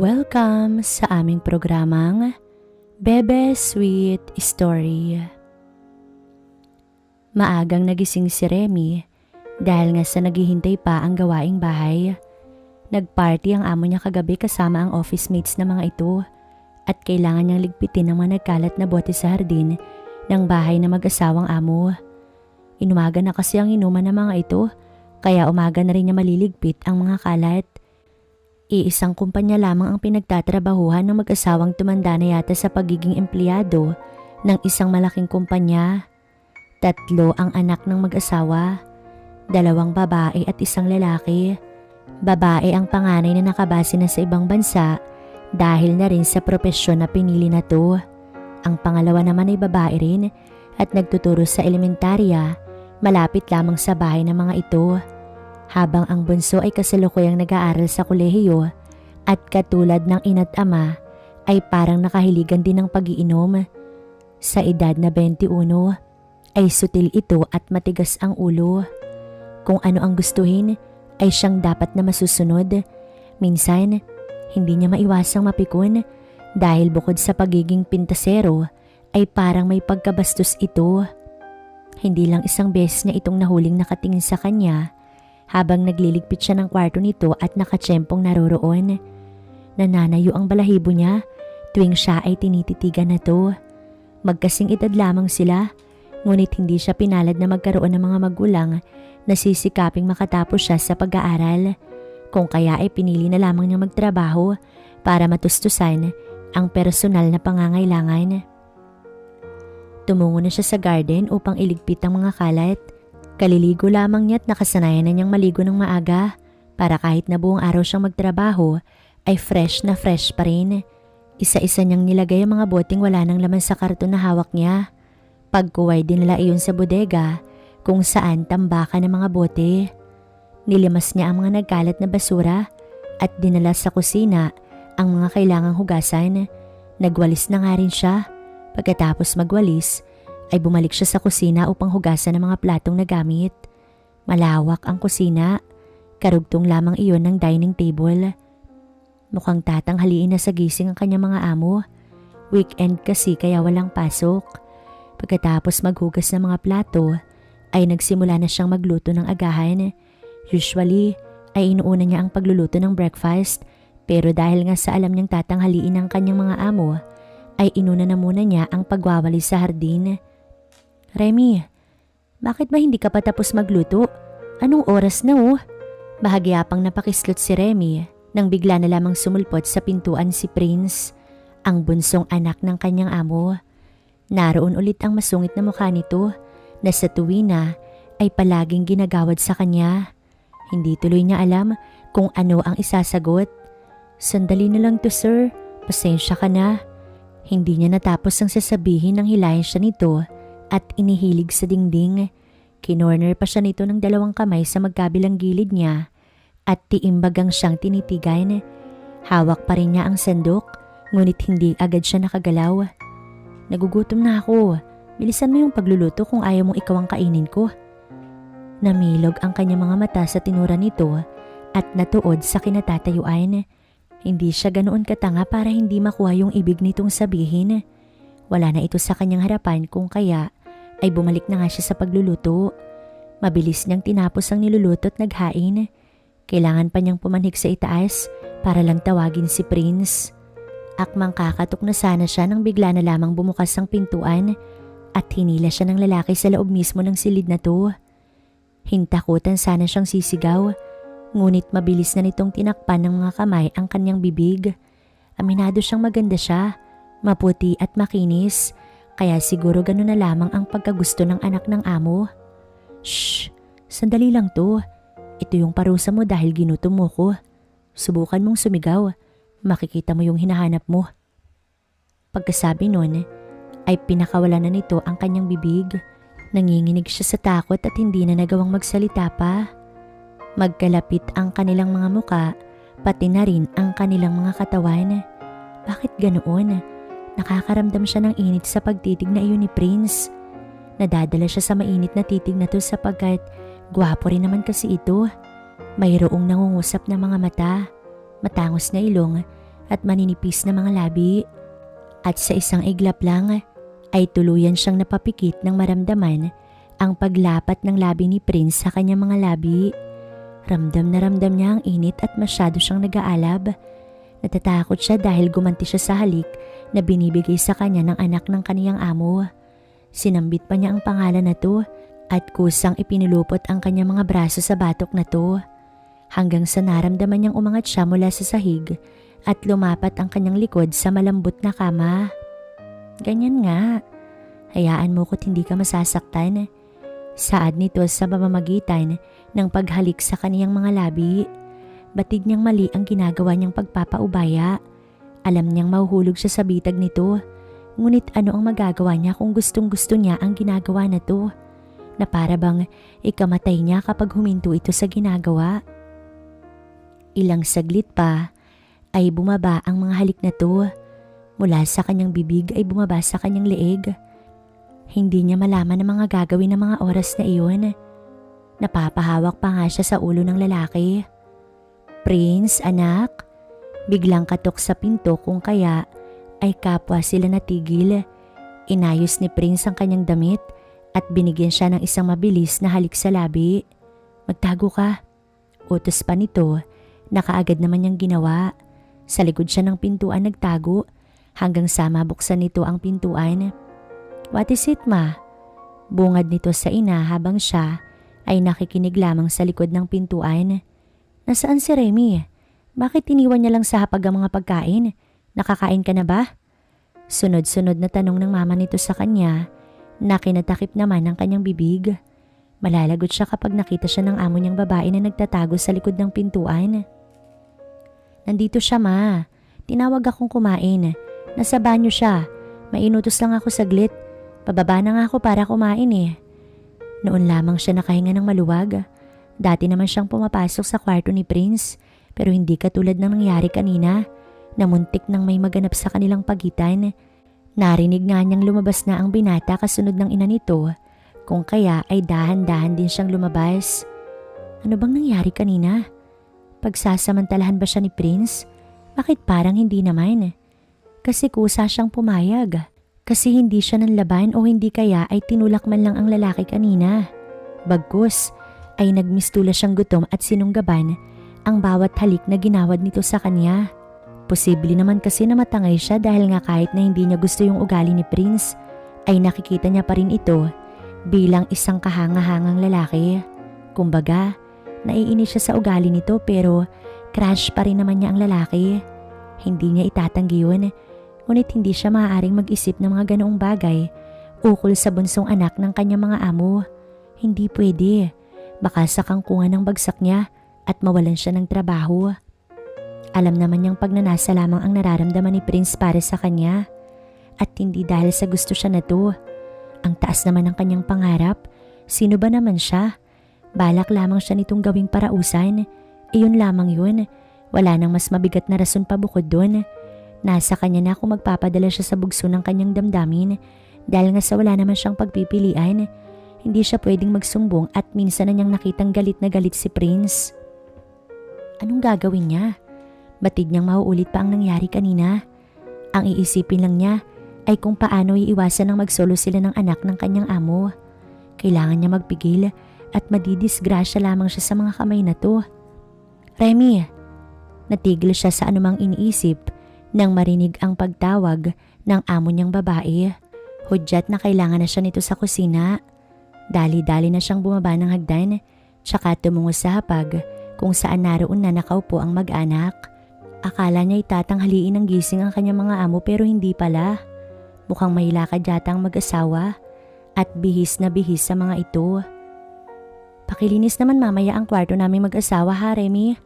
Welcome sa aming programang Bebe Sweet Story. Maagang nagising si Remy dahil nga sa naghihintay pa ang gawaing bahay. Nagparty ang amo niya kagabi kasama ang office mates na mga ito at kailangan niyang ligpitin ang mga nagkalat na bote sa hardin ng bahay na mag-asawang amo. Inumaga na kasi ang inuman ng mga ito kaya umaga na rin niya maliligpit ang mga kalat. Iisang kumpanya lamang ang pinagtatrabahuhan ng mag-asawang tumanda na yata sa pagiging empleyado ng isang malaking kumpanya. Tatlo ang anak ng mag-asawa, dalawang babae at isang lalaki. Babae ang panganay na nakabase na sa ibang bansa dahil na rin sa propesyon na pinili na to. Ang pangalawa naman ay babae rin at nagtuturo sa elementarya malapit lamang sa bahay ng mga ito habang ang bunso ay kasalukuyang nag-aaral sa kolehiyo at katulad ng ina't ama ay parang nakahiligan din ng pagiinom. Sa edad na 21 ay sutil ito at matigas ang ulo. Kung ano ang gustuhin ay siyang dapat na masusunod. Minsan, hindi niya maiwasang mapikon dahil bukod sa pagiging pintasero ay parang may pagkabastos ito. Hindi lang isang beses niya itong nahuling nakatingin sa kanya habang nagliligpit siya ng kwarto nito at nakatsyempong naroroon. Nananayo ang balahibo niya tuwing siya ay tinititigan na to. Magkasing edad lamang sila, ngunit hindi siya pinalad na magkaroon ng mga magulang na sisikaping makatapos siya sa pag-aaral. Kung kaya ay pinili na lamang niya magtrabaho para matustusan ang personal na pangangailangan. Tumungo na siya sa garden upang iligpit ang mga kalat Kaliligo lamang niya't nakasanayan na niyang maligo ng maaga para kahit na buong araw siyang magtrabaho ay fresh na fresh pa rin. Isa-isa niyang nilagay ang mga boteng wala nang laman sa karton na hawak niya. Pagkuway din nila iyon sa bodega kung saan tambakan ng mga bote. Nilimas niya ang mga nagkalat na basura at dinala sa kusina ang mga kailangang hugasan. Nagwalis na nga rin siya. Pagkatapos magwalis ay bumalik siya sa kusina upang hugasan ang mga platong nagamit. Malawak ang kusina, karugtong lamang iyon ng dining table. Mukhang tatanghaliin na sa gising ang kanyang mga amo. Weekend kasi kaya walang pasok. Pagkatapos maghugas ng mga plato, ay nagsimula na siyang magluto ng agahan. Usually, ay inuuna niya ang pagluluto ng breakfast pero dahil nga sa alam niyang tatanghaliin ng kanyang mga amo, ay inuna na muna niya ang pagwawali sa hardin. Remy, bakit ba hindi ka pa tapos magluto? Anong oras na oh? Bahagya pang napakislot si Remy nang bigla na lamang sumulpot sa pintuan si Prince, ang bunsong anak ng kanyang amo. Naroon ulit ang masungit na mukha nito na sa tuwina ay palaging ginagawad sa kanya. Hindi tuloy niya alam kung ano ang isasagot. Sandali na lang to sir, pasensya ka na. Hindi niya natapos ang sasabihin nang hilayan siya nito at inihilig sa dingding. Kinorner pa siya nito ng dalawang kamay sa magkabilang gilid niya at tiimbagang siyang tinitigan. Hawak pa rin niya ang sandok ngunit hindi agad siya nakagalaw. Nagugutom na ako. Bilisan mo yung pagluluto kung ayaw mong ikaw ang kainin ko. Namilog ang kanyang mga mata sa tinura nito at natuod sa kinatatayuan. Hindi siya ganoon katanga para hindi makuha yung ibig nitong sabihin. Wala na ito sa kanyang harapan kung kaya ay bumalik na nga siya sa pagluluto. Mabilis niyang tinapos ang niluluto at naghain. Kailangan pa niyang pumanhik sa itaas para lang tawagin si Prince. Akmang kakatok na sana siya nang bigla na lamang bumukas ang pintuan at hinila siya ng lalaki sa loob mismo ng silid na to. Hintakutan sana siyang sisigaw, ngunit mabilis na nitong tinakpan ng mga kamay ang kanyang bibig. Aminado siyang maganda siya, maputi at makinis kaya siguro gano'n na lamang ang pagkagusto ng anak ng amo. Shh! Sandali lang to. Ito yung parusa mo dahil ginutom mo ko. Subukan mong sumigaw. Makikita mo yung hinahanap mo. Pagkasabi nun, ay pinakawala na nito ang kanyang bibig. Nanginginig siya sa takot at hindi na nagawang magsalita pa. Magkalapit ang kanilang mga muka, pati na rin ang kanilang mga katawan. Bakit ganoon? Nakakaramdam siya ng init sa pagtitig na iyon ni Prince. Nadadala siya sa mainit na titig na to sapagkat gwapo rin naman kasi ito. Mayroong nangungusap na mga mata, matangos na ilong at maninipis na mga labi. At sa isang iglap lang ay tuluyan siyang napapikit ng maramdaman ang paglapat ng labi ni Prince sa kanyang mga labi. Ramdam na ramdam niya ang init at masyado siyang nag-aalab. Natatakot siya dahil gumanti siya sa halik na binibigay sa kanya ng anak ng kaniyang amo. Sinambit pa niya ang pangalan na to at kusang ipinulupot ang kanyang mga braso sa batok na to. Hanggang sa naramdaman niyang umangat siya mula sa sahig at lumapat ang kanyang likod sa malambot na kama. Ganyan nga. Hayaan mo ko't hindi ka masasaktan. Saad nito sa pamamagitan ng paghalik sa kaniyang mga labi. Batid niyang mali ang ginagawa niyang pagpapaubaya. Alam niyang mahuhulog siya sa bitag nito. Ngunit ano ang magagawa niya kung gustong gusto niya ang ginagawa na to? Na para bang ikamatay niya kapag huminto ito sa ginagawa? Ilang saglit pa ay bumaba ang mga halik na to. Mula sa kanyang bibig ay bumaba sa kanyang leeg. Hindi niya malaman ang mga gagawin ng mga oras na iyon. Napapahawak pa nga siya sa ulo ng lalaki. Prince, anak, biglang katok sa pinto kung kaya ay kapwa sila natigil. Inayos ni Prince ang kanyang damit at binigyan siya ng isang mabilis na halik sa labi. Magtago ka. Utos pa nito, nakaagad naman niyang ginawa. Sa likod siya ng pintuan nagtago hanggang sa mabuksan nito ang pintuan. What is it ma? Bungad nito sa ina habang siya ay nakikinig lamang sa likod ng pintuan. Nasaan si Remy? Bakit iniwan niya lang sa hapag ang mga pagkain? Nakakain ka na ba? Sunod-sunod na tanong ng mama nito sa kanya na kinatakip naman ang kanyang bibig. Malalagot siya kapag nakita siya ng amo niyang babae na nagtatago sa likod ng pintuan. Nandito siya ma. Tinawag akong kumain. Nasa banyo siya. Mainutos lang ako saglit. Pababa na nga ako para kumain eh. Noon lamang siya nakahinga ng maluwag. Dati naman siyang pumapasok sa kwarto ni Prince pero hindi katulad ng nangyari kanina na muntik nang may maganap sa kanilang pagitan. Narinig nga niyang lumabas na ang binata kasunod ng ina nito kung kaya ay dahan-dahan din siyang lumabas. Ano bang nangyari kanina? Pagsasamantalahan ba siya ni Prince? Bakit parang hindi naman? Kasi kusa siyang pumayag. Kasi hindi siya nanlaban o hindi kaya ay tinulak man lang ang lalaki kanina. Bagkus ay nagmistula siyang gutom at sinunggaban ang bawat halik na ginawad nito sa kanya. Posible naman kasi na matangay siya dahil nga kahit na hindi niya gusto yung ugali ni Prince, ay nakikita niya pa rin ito bilang isang kahanga-hangang lalaki. Kumbaga, naiinis siya sa ugali nito pero crush pa rin naman niya ang lalaki. Hindi niya itatanggi yun ngunit hindi siya maaaring mag-isip ng mga ganoong bagay ukol sa bunsong anak ng kanyang mga amo. Hindi pwede. Baka sa kangkungan ng bagsak niya at mawalan siya ng trabaho. Alam naman niyang pagnanasa lamang ang nararamdaman ni Prince para sa kanya at hindi dahil sa gusto siya na to. Ang taas naman ng kanyang pangarap, sino ba naman siya? Balak lamang siya nitong gawing parausan. Iyon lamang yun. Wala nang mas mabigat na rason pa bukod doon. Nasa kanya na kung magpapadala siya sa bugso ng kanyang damdamin dahil nga sa wala naman siyang pagpipilian. Hindi siya pwedeng magsumbong at minsan na niyang nakitang galit na galit si Prince. Anong gagawin niya? Batid niyang mauulit pa ang nangyari kanina. Ang iisipin lang niya ay kung paano iiwasan ng magsolo sila ng anak ng kanyang amo. Kailangan niya magpigil at madidisgrasya lamang siya sa mga kamay na to. Remy, natigil siya sa anumang iniisip nang marinig ang pagtawag ng amo niyang babae, hudyat na kailangan na siya nito sa kusina. Dali-dali na siyang bumaba ng hagdan, tsaka tumungo sa hapag kung saan naroon na nakaupo ang mag-anak. Akala niya itatanghaliin ng gising ang kanyang mga amo pero hindi pala. Mukhang may lakad yata ang mag-asawa at bihis na bihis sa mga ito. Pakilinis naman mamaya ang kwarto naming mag-asawa ha Remy.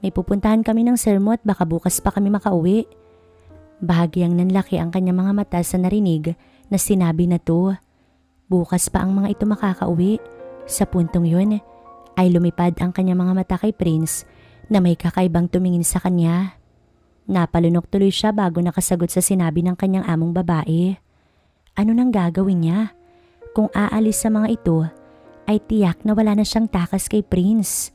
May pupuntahan kami ng sermo at baka bukas pa kami makauwi. Bahagyang nanlaki ang kanyang mga mata sa narinig na sinabi na to. Bukas pa ang mga ito makakauwi. Sa puntong yun ay lumipad ang kanyang mga mata kay Prince na may kakaibang tumingin sa kanya. Napalunok tuloy siya bago nakasagot sa sinabi ng kanyang among babae. Ano nang gagawin niya? Kung aalis sa mga ito, ay tiyak na wala na siyang takas kay Prince.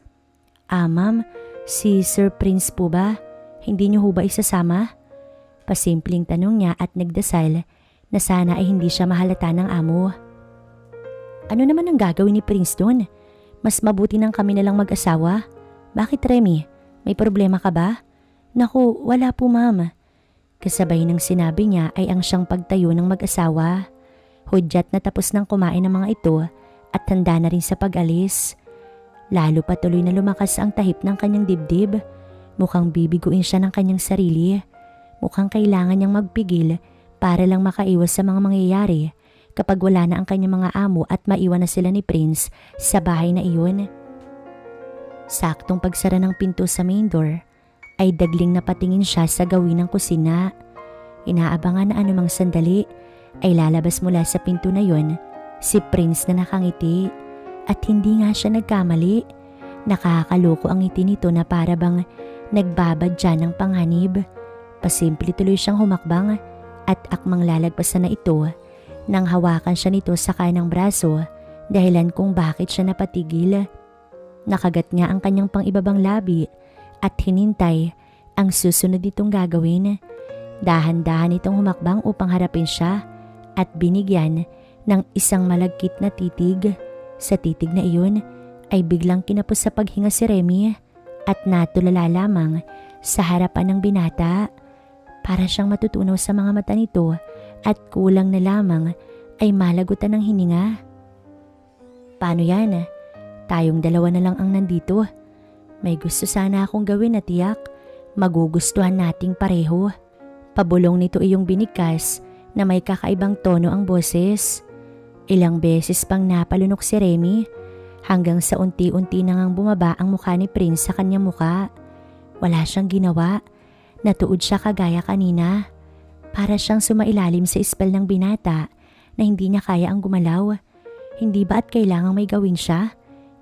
Ah ma'am, si Sir Prince po ba? Hindi niyo ho ba isasama? Pasimpleng tanong niya at nagdasal na sana ay hindi siya mahalata ng amo. Ano naman ang gagawin ni Prince doon? Mas mabuti nang kami na lang mag-asawa. Bakit Remy? May problema ka ba? Naku, wala po ma'am. Kasabay ng sinabi niya ay ang siyang pagtayo ng mag-asawa. Hudyat na tapos ng kumain ng mga ito at handa na rin sa pag-alis. Lalo patuloy na lumakas ang tahip ng kanyang dibdib. Mukhang bibiguin siya ng kanyang sarili. Mukhang kailangan niyang magpigil para lang makaiwas sa mga mangyayari kapag wala na ang kanyang mga amo at maiwan na sila ni Prince sa bahay na iyon. Saktong pagsara ng pinto sa main door ay dagling napatingin siya sa gawin ng kusina. Inaabangan na anumang sandali ay lalabas mula sa pinto na yon si Prince na nakangiti at hindi nga siya nagkamali. Nakakaloko ang ngiti nito na para bang nagbabadya ng panganib. Pasimple tuloy siyang humakbang at akmang lalagpasan na ito nang hawakan siya nito sa kanang braso dahilan kung bakit siya napatigil. Nakagat nga ang kanyang pangibabang labi at hinintay ang susunod itong gagawin. Dahan-dahan itong humakbang upang harapin siya at binigyan ng isang malagkit na titig. Sa titig na iyon ay biglang kinapos sa paghinga si Remy at natulala lamang sa harapan ng binata. Para siyang matutunaw sa mga mata nito at kulang na lamang ay malagutan ng hininga. Paano yan? Tayong dalawa na lang ang nandito. May gusto sana akong gawin na tiyak. Magugustuhan nating pareho. Pabulong nito iyong binigkas na may kakaibang tono ang boses. Ilang beses pang napalunok si Remy hanggang sa unti-unti na ngang bumaba ang mukha ni Prince sa kanyang muka. Wala siyang ginawa. Natuod siya kagaya kanina. Para siyang sumailalim sa ispal ng binata na hindi niya kaya ang gumalaw. Hindi ba at kailangang may gawin siya?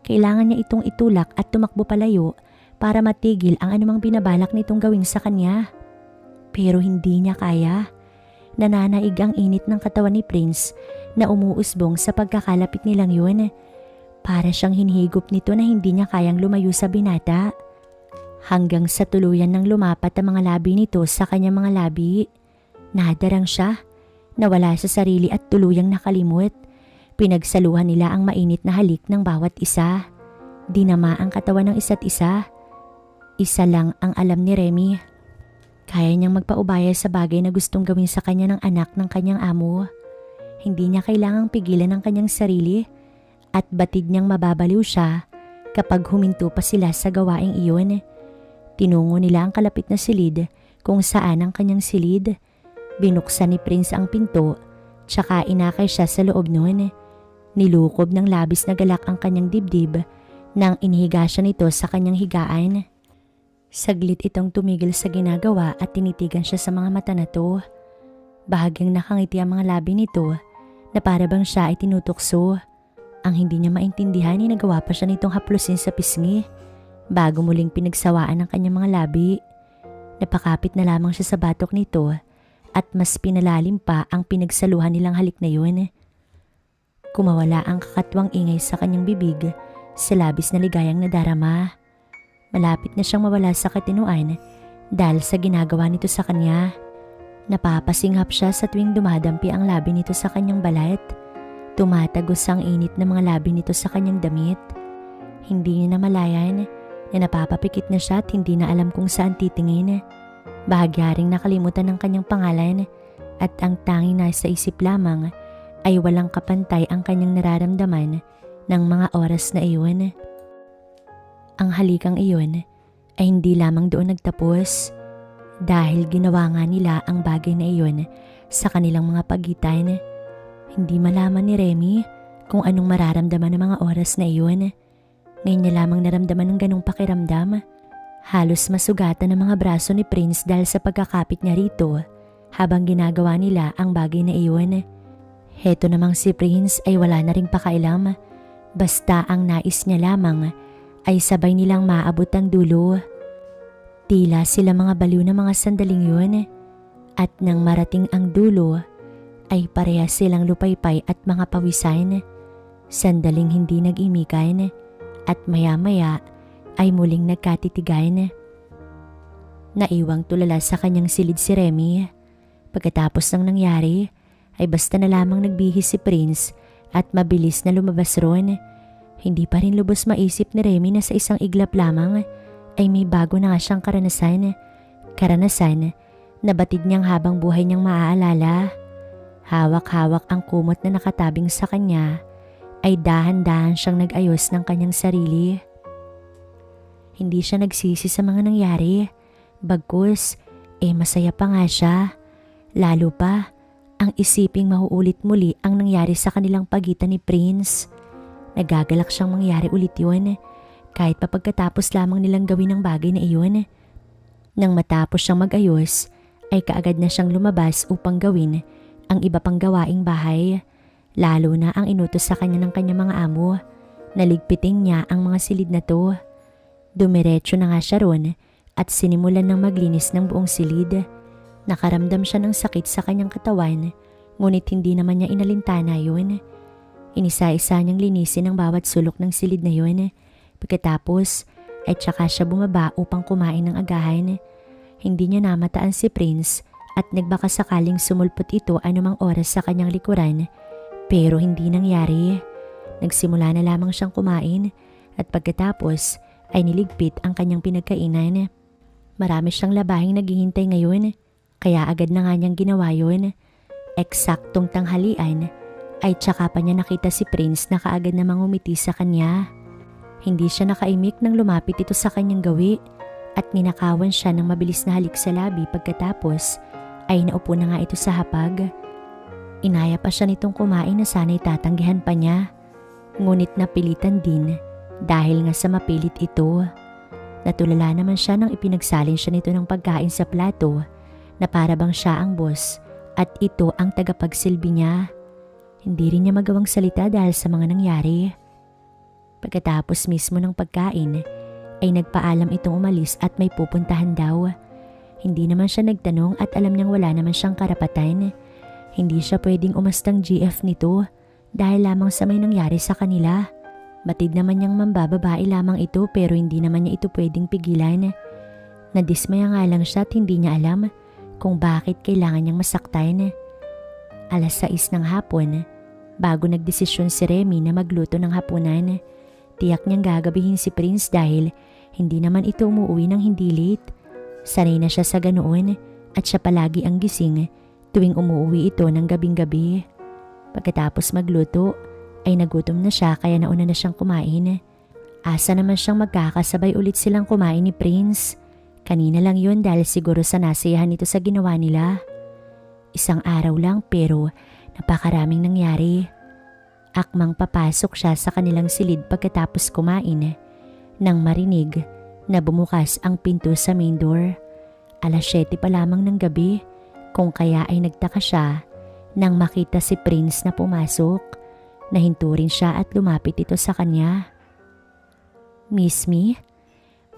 Kailangan niya itong itulak at tumakbo palayo para matigil ang anumang binabalak nitong gawin sa kanya. Pero hindi niya kaya. Nananaig ang init ng katawan ni Prince na umuusbong sa pagkakalapit nilang yun. Para siyang hinihigop nito na hindi niya kayang lumayo sa binata. Hanggang sa tuluyan ng lumapat ang mga labi nito sa kanyang mga labi. Nadarang siya. Nawala sa sarili at tuluyang nakalimot. Pinagsaluhan nila ang mainit na halik ng bawat isa. Dinama ang katawan ng isa't isa. Isa lang ang alam ni Remy. Kaya niyang magpaubaya sa bagay na gustong gawin sa kanya ng anak ng kanyang amo. Hindi niya kailangang pigilan ang kanyang sarili at batid niyang mababaliw siya kapag huminto pa sila sa gawaing iyon. Tinungo nila ang kalapit na silid kung saan ang kanyang silid. Binuksan ni Prince ang pinto tsaka inakay siya sa loob noon. Nilukob ng labis na galak ang kanyang dibdib nang inihiga siya nito sa kanyang higaan. Saglit itong tumigil sa ginagawa at tinitigan siya sa mga mata na to. Bahagyang nakangiti ang mga labi nito na para bang siya ay tinutokso. Ang hindi niya maintindihan ay nagawa pa siya nitong haplusin sa pisngi bago muling pinagsawaan ang kanyang mga labi. Napakapit na lamang siya sa batok nito at mas pinalalim pa ang pinagsaluhan nilang halik na yun. Kumawala ang kakatwang ingay sa kanyang bibig sa labis na ligayang nadarama. Malapit na siyang mawala sa katinuan dahil sa ginagawa nito sa kanya. Napapasinghap siya sa tuwing dumadampi ang labi nito sa kanyang balat. Tumatagos ang init ng mga labi nito sa kanyang damit. Hindi niya namalayan na napapapikit na siya at hindi na alam kung saan titingin. Bahagyaring nakalimutan ng kanyang pangalan at ang tanging nasa isip lamang ay walang kapantay ang kanyang nararamdaman ng mga oras na iyon. Ang halikang iyon ay hindi lamang doon nagtapos dahil ginawa nga nila ang bagay na iyon sa kanilang mga pagitan. Hindi malaman ni Remy kung anong mararamdaman ng mga oras na iyon. Ngayon niya lamang naramdaman ng ganong pakiramdam. Halos masugatan ang mga braso ni Prince dahil sa pagkakapit niya rito habang ginagawa nila ang bagay na iyon. Heto namang si Prince ay wala na ring pakailam. Basta ang nais niya lamang ay sabay nilang maabot ang dulo. Tila sila mga baliw na mga sandaling yun. At nang marating ang dulo, ay parehas silang lupaypay at mga pawisan. Sandaling hindi nag-imikan at maya-maya ay muling nagkatitigan. Naiwang tulala sa kanyang silid si Remy. Pagkatapos ng nangyari, ay basta na lamang nagbihis si Prince at mabilis na lumabas ron. Hindi pa rin lubos maisip ni Remy na sa isang iglap lamang ay may bago na nga siyang karanasan. Karanasan na batid niyang habang buhay niyang maaalala. Hawak-hawak ang kumot na nakatabing sa kanya ay dahan-dahan siyang nag-ayos ng kanyang sarili. Hindi siya nagsisi sa mga nangyari. Bagkus, eh masaya pa nga siya. Lalo pa, ang isiping mahuulit muli ang nangyari sa kanilang pagitan ni Prince. Nagagalak siyang mangyari ulit yun, kahit pa pagkatapos lamang nilang gawin ang bagay na iyon. Nang matapos siyang mag-ayos, ay kaagad na siyang lumabas upang gawin ang iba pang gawaing bahay, lalo na ang inutos sa kanya ng kanyang mga amo. Naligpiting niya ang mga silid na to. Dumiretso na nga siya ron at sinimulan ng maglinis ng buong silid. Nakaramdam siya ng sakit sa kanyang katawan, ngunit hindi naman niya inalintana yun. Inisa-isa niyang linisin ang bawat sulok ng silid na yun. Pagkatapos, ay tsaka siya bumaba upang kumain ng agahan. Hindi niya namataan si Prince at nagbaka sakaling sumulpot ito anumang oras sa kanyang likuran. Pero hindi nangyari. Nagsimula na lamang siyang kumain at pagkatapos ay niligpit ang kanyang pinagkainan. Marami siyang labahing naghihintay ngayon kaya agad na nga niyang ginawa yun. Eksaktong tanghalian ay tsaka pa niya nakita si Prince na kaagad na mangumiti sa kanya. Hindi siya nakaimik nang lumapit ito sa kanyang gawi at ninakawan siya ng mabilis na halik sa labi pagkatapos ay naupo na nga ito sa hapag. Inaya pa siya nitong kumain na sana'y tatanggihan pa niya. Ngunit napilitan din dahil nga sa mapilit ito. Natulala naman siya nang ipinagsalin siya nito ng pagkain sa plato na para bang siya ang boss at ito ang tagapagsilbi niya. Hindi rin niya magawang salita dahil sa mga nangyari. Pagkatapos mismo ng pagkain ay nagpaalam itong umalis at may pupuntahan daw. Hindi naman siya nagtanong at alam niyang wala naman siyang karapatan. Hindi siya pwedeng umastang GF nito dahil lamang sa may nangyari sa kanila. Batid naman niyang mambababae lamang ito pero hindi naman niya ito pwedeng pigilan. Nadismaya nga lang siya at hindi niya alam kung bakit kailangan niyang masaktan. Alas 6 ng hapon, bago nagdesisyon si Remy na magluto ng hapunan, tiyak niyang gagabihin si Prince dahil hindi naman ito umuwi ng hindi late. Sanay na siya sa ganoon at siya palagi ang gising tuwing umuwi ito ng gabing-gabi. Pagkatapos magluto, ay nagutom na siya kaya nauna na siyang kumain. Asa naman siyang magkakasabay ulit silang kumain ni Prince. Kanina lang yun dahil siguro sa nasiyahan ito sa ginawa nila. Isang araw lang pero napakaraming nangyari. Akmang papasok siya sa kanilang silid pagkatapos kumain nang marinig na bumukas ang pinto sa main door. Alas 7 pa lamang ng gabi kung kaya ay nagtaka siya nang makita si Prince na pumasok. Nahinto rin siya at lumapit ito sa kanya. Miss me?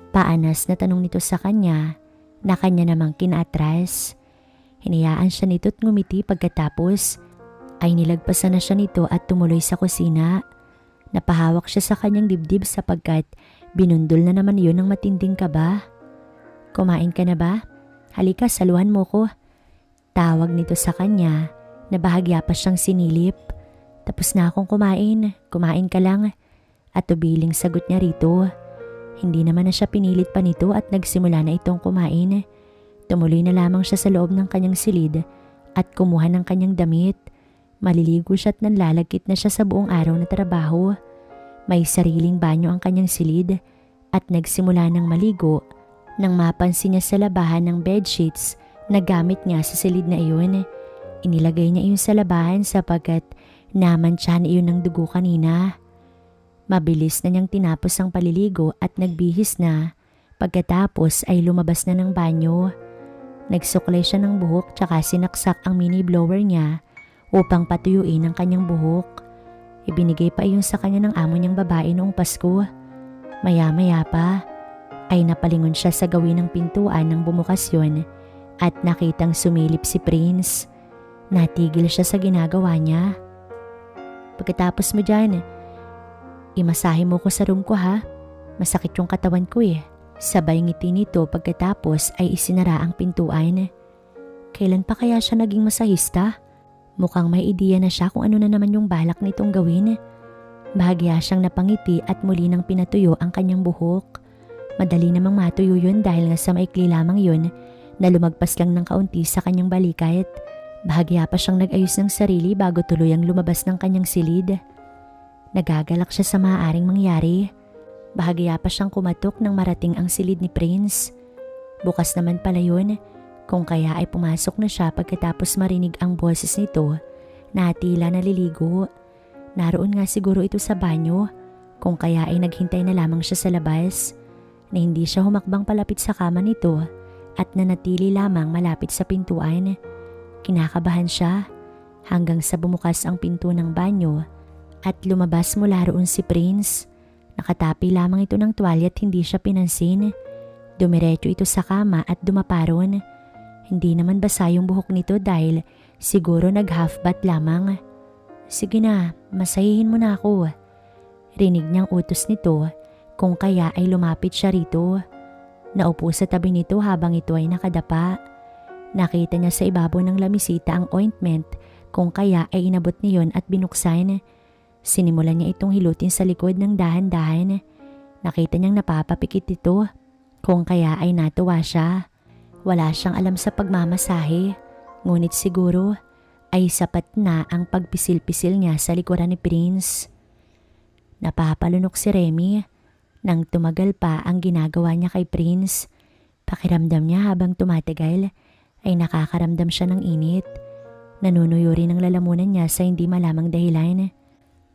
Paanas na tanong nito sa kanya na kanya namang kinatras. Hinayaan siya nito't ngumiti pagkatapos ay nilagpasan na siya nito at tumuloy sa kusina. Napahawak siya sa kanyang dibdib sapagkat binundol na naman yun ng matinding kaba. Kumain ka na ba? Halika, saluhan mo ko. Tawag nito sa kanya na bahagya pa siyang sinilip. Tapos na akong kumain, kumain ka lang. At tubiling sagot niya rito. Hindi naman na siya pinilit pa nito at nagsimula na itong kumain. Tumuloy na lamang siya sa loob ng kanyang silid at kumuha ng kanyang damit. Maliligo siya at nanlalagkit na siya sa buong araw na trabaho. May sariling banyo ang kanyang silid at nagsimula ng maligo nang mapansin niya sa labahan ng bedsheets na gamit niya sa silid na iyon. Inilagay niya iyon sa labahan sapagkat namantsahan iyon ng dugo kanina. Mabilis na niyang tinapos ang paliligo at nagbihis na. Pagkatapos ay lumabas na ng banyo. Nagsuklay siya ng buhok tsaka sinaksak ang mini blower niya upang patuyuin ang kanyang buhok. Ibinigay pa iyon sa kanya ng amo niyang babae noong Pasko. Maya-maya pa ay napalingon siya sa gawin ng pintuan ng bumukas yun at nakitang sumilip si Prince. Natigil siya sa ginagawa niya. Pagkatapos mo dyan, Imasahe mo ko sa room ko ha. Masakit yung katawan ko eh. Sabay ngiti nito pagkatapos ay isinara ang pintuan. Kailan pa kaya siya naging masahista? Mukhang may ideya na siya kung ano na naman yung balak nitong gawin. Bahagya siyang napangiti at muli nang pinatuyo ang kanyang buhok. Madali namang matuyo yun dahil nga sa maikli lamang yun na lumagpas lang ng kaunti sa kanyang balikat. Bahagya pa siyang nag-ayos ng sarili bago tuluyang lumabas ng kanyang silid. Nagagalak siya sa maaaring mangyari. Bahagya pa siyang kumatok nang marating ang silid ni Prince. Bukas naman pala yun, kung kaya ay pumasok na siya pagkatapos marinig ang boses nito na tila naliligo. Naroon nga siguro ito sa banyo, kung kaya ay naghintay na lamang siya sa labas na hindi siya humakbang palapit sa kama nito at nanatili lamang malapit sa pintuan. Kinakabahan siya hanggang sa bumukas ang pinto ng banyo at lumabas mula roon si Prince. Nakatapi lamang ito ng tuwalya at hindi siya pinansin. Dumiretso ito sa kama at dumaparon. Hindi naman basa yung buhok nito dahil siguro nag-half bath lamang. Sige na, masahihin mo na ako. Rinig niyang utos nito kung kaya ay lumapit siya rito. Naupo sa tabi nito habang ito ay nakadapa. Nakita niya sa ibabaw ng lamisita ang ointment kung kaya ay inabot niyon at binuksan. Sinimulan niya itong hilutin sa likod ng dahan-dahan. Nakita niyang napapapikit ito. Kung kaya ay natuwa siya. Wala siyang alam sa pagmamasahe. Ngunit siguro ay sapat na ang pagpisil-pisil niya sa likuran ni Prince. Napapalunok si Remy. Nang tumagal pa ang ginagawa niya kay Prince, pakiramdam niya habang tumatagal ay nakakaramdam siya ng init. Nanunuyo rin ang lalamunan niya sa hindi malamang dahilan.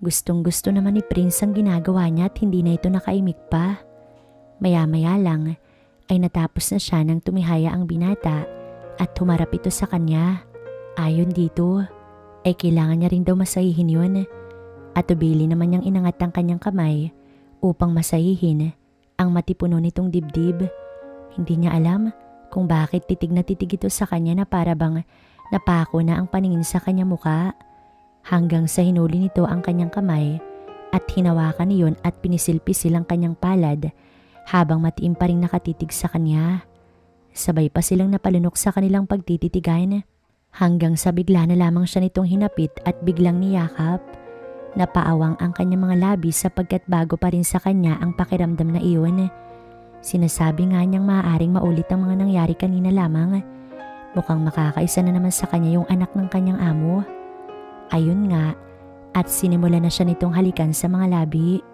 Gustong gusto naman ni Prince ang ginagawa niya at hindi na ito nakaimik pa. Maya-maya lang ay natapos na siya nang tumihaya ang binata at humarap ito sa kanya. Ayon dito, ay kailangan niya rin daw masahihin yun at ubili naman niyang inangat ang kanyang kamay upang masahihin ang matipuno nitong dibdib. Hindi niya alam kung bakit titig na titig ito sa kanya na para bang napako na ang paningin sa kanyang muka hanggang sa hinuli nito ang kanyang kamay at hinawakan niyon at pinisilpisil ang kanyang palad habang matiim pa rin nakatitig sa kanya. Sabay pa silang napalunok sa kanilang pagtititigan hanggang sa bigla na lamang siya nitong hinapit at biglang niyakap. Napaawang ang kanyang mga labi sapagkat bago pa rin sa kanya ang pakiramdam na iyon. Sinasabi nga niyang maaaring maulit ang mga nangyari kanina lamang. Mukhang makakaisa na naman sa kanya yung anak ng kanyang amo. Ayun nga, at sinimula na siya nitong halikan sa mga labi.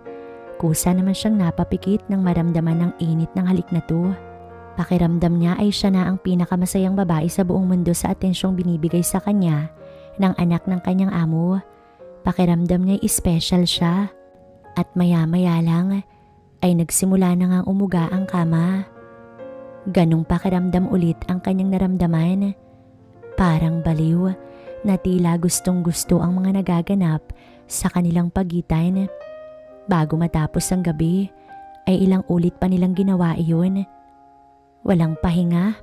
Kusa naman siyang napapikit nang maramdaman ng init ng halik na to. Pakiramdam niya ay siya na ang pinakamasayang babae sa buong mundo sa atensyong binibigay sa kanya ng anak ng kanyang amo. Pakiramdam niya special siya. At maya-maya lang ay nagsimula na ngang umuga ang kama. Ganong pakiramdam ulit ang kanyang naramdaman. Parang baliw na tila gustong gusto ang mga nagaganap sa kanilang pagitan. Bago matapos ang gabi ay ilang ulit pa nilang ginawa iyon. Walang pahinga,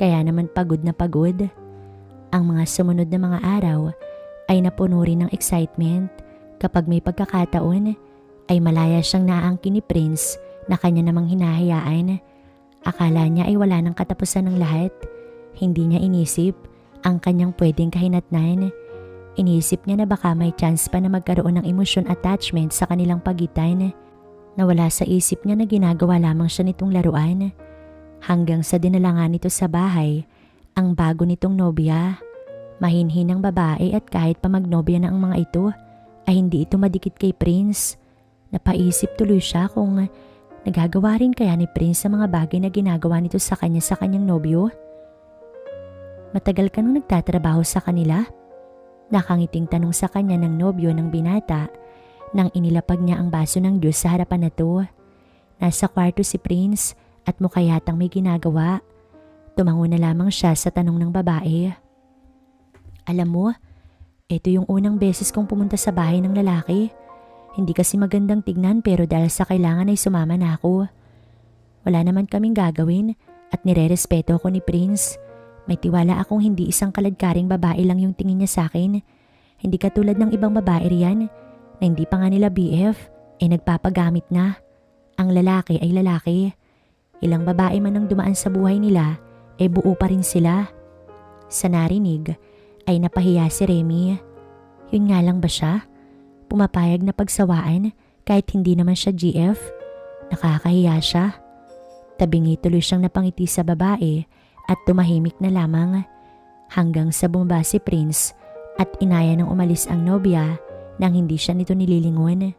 kaya naman pagod na pagod. Ang mga sumunod na mga araw ay napuno rin ng excitement kapag may pagkakataon ay malaya siyang naangkin ni Prince na kanya namang hinahayaan. Akala niya ay wala ng katapusan ng lahat. Hindi niya inisip ang kanyang pwedeng kahinatnan. Iniisip niya na baka may chance pa na magkaroon ng emosyon attachment sa kanilang pagitan. Nawala sa isip niya na ginagawa lamang siya nitong laruan. Hanggang sa dinala nga nito sa bahay, ang bago nitong nobya. Mahinhin ang babae at kahit pa magnobya na ang mga ito, ay hindi ito madikit kay Prince. Napaisip tuloy siya kung nagagawa rin kaya ni Prince sa mga bagay na ginagawa nito sa kanya sa kanyang nobyo. Matagal ka nung nagtatrabaho sa kanila? Nakangiting tanong sa kanya ng nobyo ng binata nang inilapag niya ang baso ng Diyos sa harapan na to. Nasa kwarto si Prince at mukha yatang may ginagawa. Tumango na lamang siya sa tanong ng babae. Alam mo, ito yung unang beses kong pumunta sa bahay ng lalaki. Hindi kasi magandang tignan pero dahil sa kailangan ay sumama na ako. Wala naman kaming gagawin at nire-respeto ko ni Prince. May tiwala akong hindi isang kaladkaring babae lang yung tingin niya sa akin. Hindi katulad ng ibang babae riyan na hindi pa nga nila BF, eh nagpapagamit na. Ang lalaki ay lalaki. Ilang babae man ang dumaan sa buhay nila, e buo pa rin sila. Sa narinig, ay napahiya si Remy. Yun nga lang ba siya? Pumapayag na pagsawaan kahit hindi naman siya GF? Nakakahiya siya. Tabingi tuloy siyang napangiti sa babae at tumahimik na lamang hanggang sa bumaba si Prince at inaya ng umalis ang nobya nang hindi siya nito nililingon.